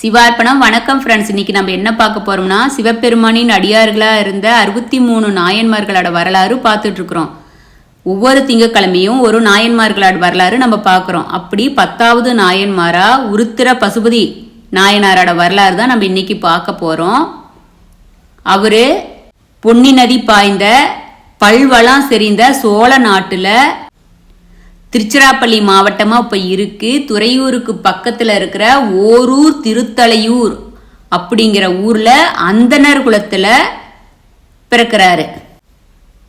சிவார்ப்பணம். வணக்கம் ஃப்ரெண்ட்ஸ் இன்னைக்கு நம்ம என்ன பார்க்க போறோம்னா சிவபெருமானின் அடியார்களா இருந்த அறுபத்தி மூணு நாயன்மார்களோட வரலாறு பார்த்துட்டு இருக்கிறோம். ஒவ்வொரு திங்கக்கிழமையும் ஒரு நாயன்மார்களோட வரலாறு நம்ம பார்க்குறோம். அப்படி பத்தாவது நாயன்மாரா உருத்திர பசுபதி நாயனாரோட வரலாறு தான் நம்ம இன்னைக்கு பார்க்க போறோம். அவரு பொன்னி நதி பாய்ந்த பல்வளம் செறிந்த சோழ நாட்டுல திருச்சிராப்பள்ளி மாவட்டமாக இப்போ இருக்குது துறையூருக்கு பக்கத்தில் இருக்கிற ஓரூர் திருத்தலையூர் அப்படிங்கிற ஊரில் அந்தனர் குலத்தில் பிறக்கிறாரு.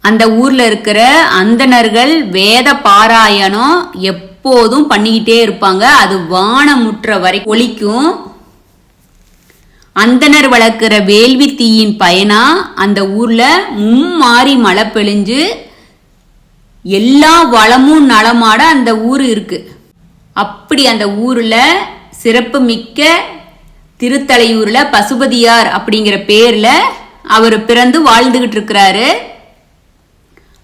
அந்த ஊரில் இருக்கிற அந்தனர்கள் வேத பாராயணம் எப்போதும் பண்ணிக்கிட்டே இருப்பாங்க. அது வானமுற்ற வரை ஒழிக்கும் அந்தனர் வளர்க்குற வேள்வி தீயின் பயனா அந்த ஊரில் மும்மாறி மழை பெழிஞ்சு எல்லா வளமும் நலமாட அந்த ஊர் இருக்கு. அப்படி அந்த ஊரில் சிறப்பு மிக்க திருத்தலையூரில் பசுபதியார் அப்படிங்கிற பேரில் அவர் பிறந்து வாழ்ந்துகிட்டு இருக்கிறாரு.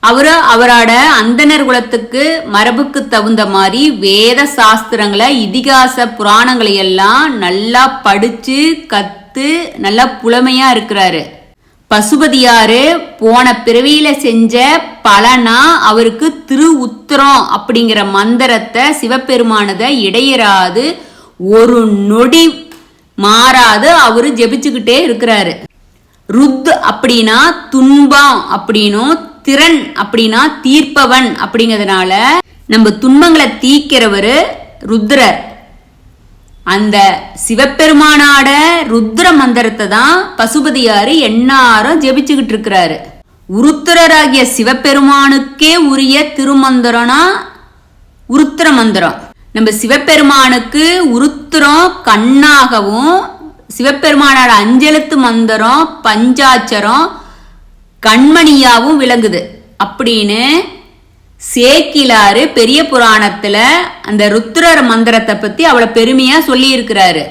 அவரு அவரோட அந்தனர் குலத்துக்கு மரபுக்கு தகுந்த மாதிரி வேத சாஸ்திரங்களை இதிகாச புராணங்களை எல்லாம் நல்லா படித்து கற்று நல்லா புலமையாக இருக்கிறாரு. பசுபதியாரு போன பிறவியில செஞ்ச பலனா அவருக்கு திரு உத்திரம் அப்படிங்கிற மந்திரத்தை சிவபெருமானத இடையராது ஒரு நொடி மாறாது அவரு ஜெபிச்சுக்கிட்டே இருக்கிறாரு. ருத் அப்படின்னா துன்பம் அப்படின்னும் திறன் அப்படின்னா தீர்ப்பவன் அப்படிங்கிறதுனால நம்ம துன்பங்களை தீக்கிறவர் ருத்ரர். அந்த சிவபெருமானாட ருத்ர மந்திரத்தை தான் பசுபதியாரு எண்ணாரம் ஜெபிச்சுக்கிட்டு இருக்கிறாரு. உருத்திரராகிய சிவபெருமானுக்கே உரிய திருமந்திரம்னா உருத்திர மந்திரம். நம்ம சிவபெருமானுக்கு உருத்திரம் கண்ணாகவும் சிவபெருமானோட அஞ்செழுத்து மந்திரம் பஞ்சாட்சரம் கண்மணியாகவும் விளங்குது. அப்படின்னு சேக்கிலாறு பெரிய புராணத்துல அந்த ருத்ரர் மந்திரத்தை பத்தி அவ்வளோ பெருமையா சொல்லி இருக்கிறாரு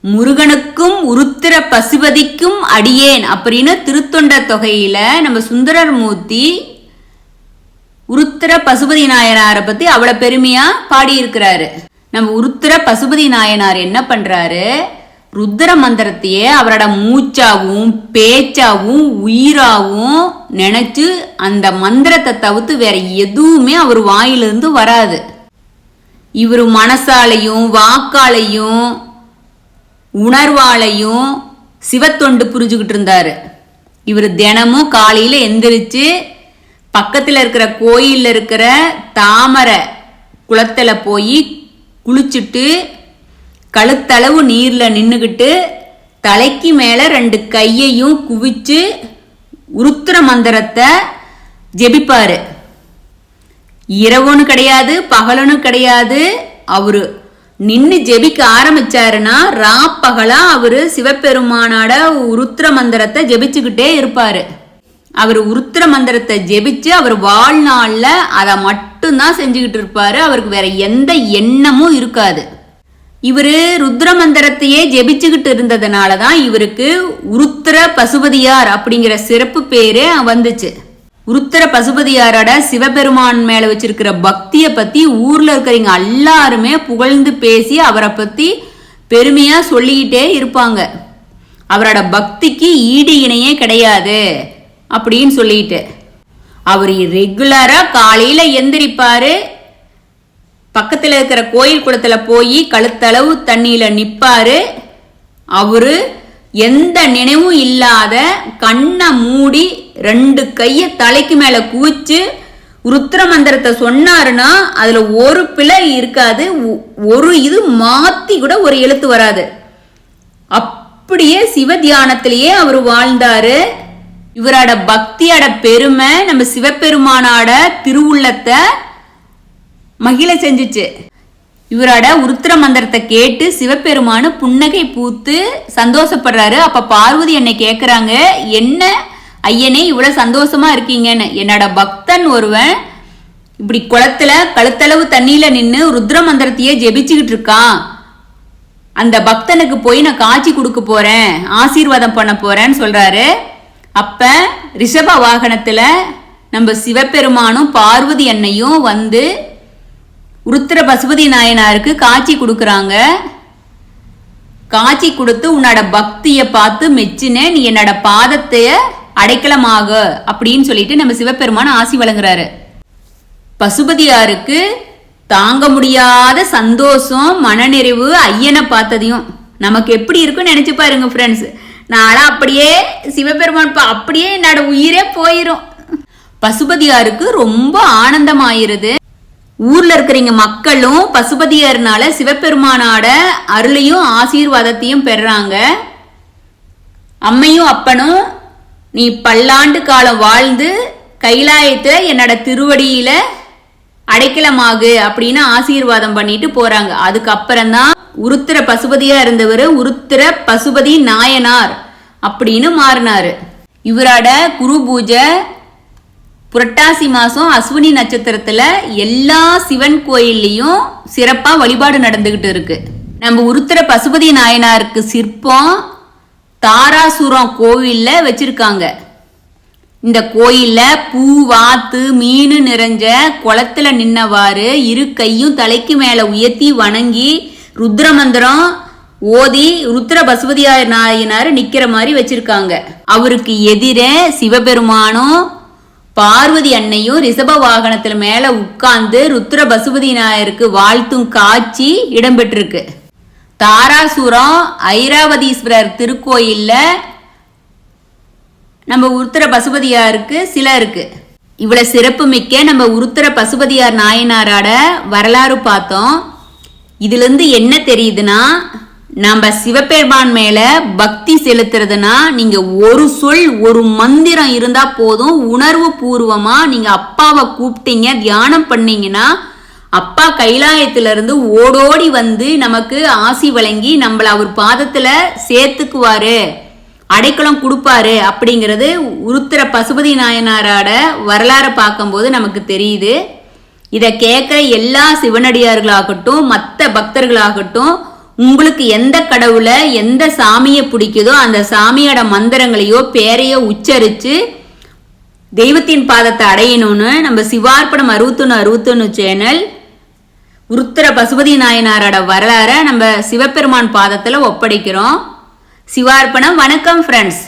முருகனுக்கும் உருத்திர பசுபதிக்கும் அடியேன் அப்படின்னு திருத்தொண்ட தொகையில நம்ம சுந்தரர் மூர்த்தி உருத்திர பசுபதி நாயனாரை பத்தி அவ்வளோ பெருமையா பாடியிருக்கிறாரு. நம்ம உருத்திர பசுபதி நாயனார் என்ன பண்றாரு? ருத்ர மந்திரத்தையே அவரோட மூச்சாவும் பேச்சாவும் உயிராகவும் நினைச்சு அந்த மந்திரத்தை தவிர்த்து வேற எதுவுமே அவர் வாயிலிருந்து வராது. இவர் மனசாலையும் வாக்காலையும் உணர்வாலையும் சிவத்தொண்டு புரிஞ்சுக்கிட்டு இருந்தார். இவர் தினமும் காலையில் எந்திரிச்சு பக்கத்தில் இருக்கிற கோயிலில் இருக்கிற தாமரை குளத்தில் போய் குளிச்சுட்டு கழுத்தளவு நீரில் நின்றுக்கிட்டு தலைக்கு மேலே ரெண்டு கையையும் குவிச்சு உருத்திர மந்திரத்தை ஜெபிப்பாரு. இரவுன்னு கிடையாது பகலனு கிடையாது. அவரு நின்று ஜெபிக்க ஆரம்பிச்சாருன்னா ரா பகலா அவரு சிவபெருமானோட உருத்திர மந்திரத்தை ஜெபிச்சுக்கிட்டே இருப்பாரு. அவர் உருத்திர மந்திரத்தை ஜெபிச்சு அவர் வாழ்நாளில் அதை மட்டும்தான் செஞ்சுக்கிட்டு இருப்பாரு. அவருக்கு வேற எந்த எண்ணமும் இருக்காது. இவர் ருத்ர மந்திரத்தையே ஜெபிச்சுக்கிட்டு இருந்ததுனால தான் இவருக்கு உருத்திர பசுபதியார் அப்படிங்கிற சிறப்பு பேரே வந்துச்சு. உருத்திர பசுபதியாரோட சிவபெருமான் மேல வச்சிருக்கிற பக்தியை பத்தி ஊர்ல இருக்கிறவங்க எல்லாருமே புகழ்ந்து பேசி அவரை பத்தி பெருமையா சொல்லிக்கிட்டே இருப்பாங்க. அவரோட பக்திக்கு ஈடு இணையே கிடையாது அப்படின்னு சொல்லிட்டு. அவர் ரெகுலரா காலையில எந்திரிப்பாரு பக்கத்தில் இருக்கிற கோயில் குளத்தில் போய் கழுத்தளவு தண்ணியில் நிற்பாரு அவரு எந்த நினைவும் இல்லாத கண்ணை மூடி ரெண்டு கையை தலைக்கு மேலே குவிச்சு ருத்ர மந்திரத்தை சொன்னாருன்னா அதில் ஒரு பிழை இருக்காது. ஒரு இது மாற்றி கூட ஒரு எழுத்து வராது. அப்படியே சிவ தியானத்திலேயே அவர் வாழ்ந்தாரு. இவரோட பக்தியோட பெருமை நம்ம சிவபெருமானோட திருவுள்ளத்தை மகிழ செஞ்சுச்சு. இவரோட உருத்திர மந்திரத்தை கேட்டு சிவபெருமானு புன்னகை பூத்து சந்தோஷப்படுறாரு. அப்ப பார்வதி என்னை கேக்குறாங்க என்ன ஐயனே இவ்வளவு சந்தோஷமா இருக்கீங்கன்னு? என்னோட பக்தன் ஒருவன் இப்படி குளத்துல கழுத்தளவு தண்ணியில நின்று ருத்ர மந்திரத்தையே ஜெபிச்சுக்கிட்டு இருக்கான். அந்த பக்தனுக்கு போய் நான் காட்சி கொடுக்க போறேன் ஆசீர்வாதம் பண்ண போறேன்னு சொல்றாரு. அப்ப ரிஷப வாகனத்துல நம்ம சிவபெருமானும் பார்வதி அன்னையும் வந்து உருத்திர பசுபதி நாயனாருக்கு காட்சி கொடுக்குறாங்க. காட்சி கொடுத்து உன்னோட பக்தியை பார்த்து மெச்சினே நீ என்னோட பாதத்தைய அடைக்கலமாக அப்படின்னு சொல்லிட்டு நம்ம சிவபெருமான் ஆசி வழங்குறாரு. பசுபதியாருக்கு தாங்க முடியாத சந்தோஷம் மனநிறைவு ஐயனை பார்த்ததையும். நமக்கு எப்படி இருக்குன்னு நினைச்சு பாருங்க ஃப்ரெண்ட்ஸ் நானும் அப்படியே சிவபெருமான் அப்படியே என்னோட உயிரே போயிரும். பசுபதியாருக்கு ரொம்ப ஆனந்தமாயிருது. ஊர்ல இருக்கிறீங்க மக்களும் பசுபதியார்னால சிவபெருமானோட அருளையும் ஆசீர்வாதத்தையும் பெறாங்க. அம்மையும் அப்பனும் நீ பல்லாண்டு காலம் வாழ்ந்து கைலாயத்துல என்னோட திருவடியில அடைக்கலமாகு அப்படின்னு ஆசீர்வாதம் பண்ணிட்டு போறாங்க. அதுக்கப்புறம் தான் உருத்திர பசுபதியா இருந்தவர் உருத்திர பசுபதி நாயனார் அப்படின்னு மாறினாரு. இவரோட குரு பூஜை புரட்டாசி மாதம் அஸ்வினி நட்சத்திரத்தில் எல்லா சிவன் கோயில்லையும் சிறப்பாக வழிபாடு நடந்துக்கிட்டு இருக்கு. நம்ம உருத்திர பசுபதி நாயனாருக்கு சிற்பம் தாராசுரம் கோவிலில் வச்சிருக்காங்க. இந்த கோயிலில் பூ வாத்து மீன் நிறைஞ்ச குளத்துல நின்னவாறு இரு கையும் தலைக்கு மேலே உயர்த்தி வணங்கி ருத்ர மந்திரம் ஓதி ருத்ர பசுபதியார் நாயனார் நிற்கிற மாதிரி வச்சிருக்காங்க. அவருக்கு எதிரே சிவபெருமானும் பார்வதி அன்னையும் ரிஷப வாகனத்துல மேல உட்கார்ந்து ருத்ர பசுபதி நாயருக்கு வாழ்த்தும் காட்சி இடம்பெற்றிருக்கு. தாராசுரம் ஐராவதீஸ்வரர் திருக்கோயில்ல நம்ம உருத்திர பசுபதியாருக்கு சிலை இருக்கு. இவ்வளவு சிறப்பு மிக்க நம்ம உருத்திர பசுபதியார் நாயனாரோட வரலாறு பார்த்தோம். இதுலேருந்து என்ன தெரியுதுன்னா நம்ம சிவபெருமான் மேல பக்தி செலுத்துறதுனா நீங்க ஒரு சொல் ஒரு மந்திரம் இருந்தா போதும் உணர்வு பூர்வமா நீங்க அப்பாவை கூப்பிட்டீங்க தியானம் பண்ணீங்கன்னா அப்பா கைலாயத்திலிருந்து ஓடோடி வந்து நமக்கு ஆசி வழங்கி நம்மள அவர் பாதத்துல சேர்த்துக்குவாரு. அடைக்கலம் கொடுப்பாரு அப்படிங்கிறது உருத்திர பசுபதி நாயனாரோட வரலாறை பார்க்கும்போது நமக்கு தெரியுது. இதை கேட்குற எல்லா சிவனடியார்களாகட்டும் மற்ற பக்தர்களாகட்டும் உங்களுக்கு எந்த கடவுளை எந்த சாமியை பிடிக்குதோ அந்த சாமியோட மந்திரங்களையோ பேரையோ உச்சரித்து தெய்வத்தின் பாதத்தை அடையணும்னு நம்ம சிவார்ப்பணம் அறுபத்தொன்று அறுபத்தொன்று சேனல் உருத்திர பசுபதி நாயனாரோட வரலாறை நம்ம சிவபெருமான் பாதத்தில் ஒப்படைக்கிறோம். சிவார்ப்பணம். வணக்கம் ஃப்ரெண்ட்ஸ்